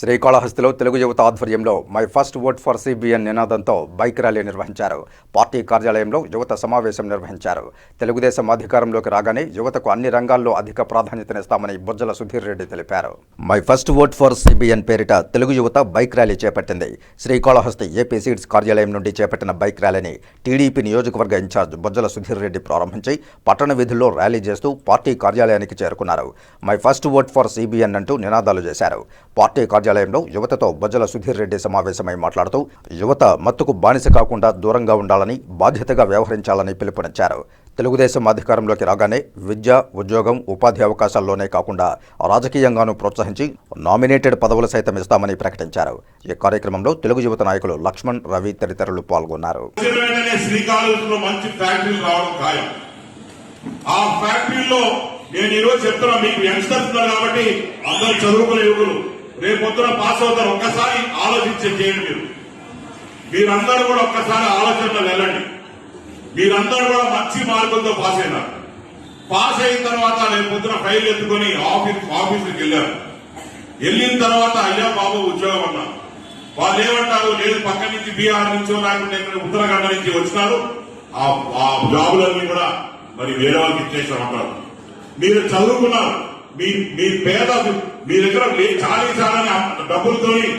శ్రీకాళహస్తిలో తెలుగు యువత ఆధ్వర్యంలో my first vote for CBN నినాదంతో బైక్ ర్యాలీ నిర్వహించారు. పార్టీ కార్యాలయంలో యువత సమావేశం నిర్వహించారు. తెలుగుదేశం అధికారంలోకి రాగానే యువతకు అన్ని రంగాల్లో అధిక ప్రాధాన్యతనిస్తామని బొజ్జల సుధీర్ రెడ్డి తెలిపారు. My first vote for CBN పేరిట తెలుగు యువత బైక్ ర్యాలీ చేపట్టింది. శ్రీకాళహస్తి ఏపీ సీడ్స్ కార్యాలయం నుండి చేపట్టిన బైక్ ర్యాలీని టీడీపీ నియోజకవర్గ ఇన్ఛార్జ్ బుజ్జల సుధీర్ రెడ్డి ప్రారంభించి పట్టణ విధుల్లో ర్యాలీ చేస్తూ పార్టీ కార్యాలయానికి చేరుకున్నారు. My first vote for CBN అంటూ నినాదాలు చేశారు. పార్టీ కార్యాలయంలో యువతతో బొజ్జల సుధీర్ రెడ్డి సమావేశమై మాట్లాడుతూ యువత మత్తుకు బానిస కాకుండా దూరంగా ఉండాలని బాధ్యతగా వ్యవహరించాలని పిలుపునిచ్చారు. తెలుగుదేశం అధికారంలోకి రాగానే విద్య ఉద్యోగం ఉపాధి అవకాశాల్లోనే కాకుండా రాజకీయంగానూ ప్రోత్సహించి నామినేటెడ్ పదవులు సైతం ఇస్తామని ప్రకటించారు. ఈ కార్యక్రమంలో తెలుగు యువత నాయకులు లక్ష్మణ్ రవి తదితరులు పాల్గొన్నారు. ఆ ఫ్యాక్టరీలో నేను ఈరోజు చెప్తున్నా మీకు యంగ్స్టర్స్ ఉన్నారు కాబట్టి అందరూ చదువుకునే యువకులు. రేపు పొద్దున పాస్ అవుతారు. ఒక్కసారి ఆలోచించే చేయండి మీరు. మీరందరూ కూడా ఒక్కసారి ఆలోచనలో వెళ్ళండి. మీరందరూ కూడా మంచి మార్గంతో పాస్ అయినారు. పాస్ అయిన తర్వాత రేపు పొద్దున ఫైల్ ఎత్తుకొని ఆఫీస్ ఆఫీసుకి వెళ్ళారు. వెళ్ళిన తర్వాత అయ్యా బాబు ఉద్యోగం అన్నారు. వాళ్ళు ఏమంటారు? లేదు పక్క నుంచి బీహార్ నుంచో లేకుంటే ఇక్కడ నుంచి వచ్చినారు. ఆ ఆ జాబులన్నీ కూడా మరి వేరే వాళ్ళకి ఇచ్చేసామంటారు. మీరు చదువుకున్నారు. మీ మీ పేద మీ దగ్గర లే- చాలీ చాలని డబ్బులతోని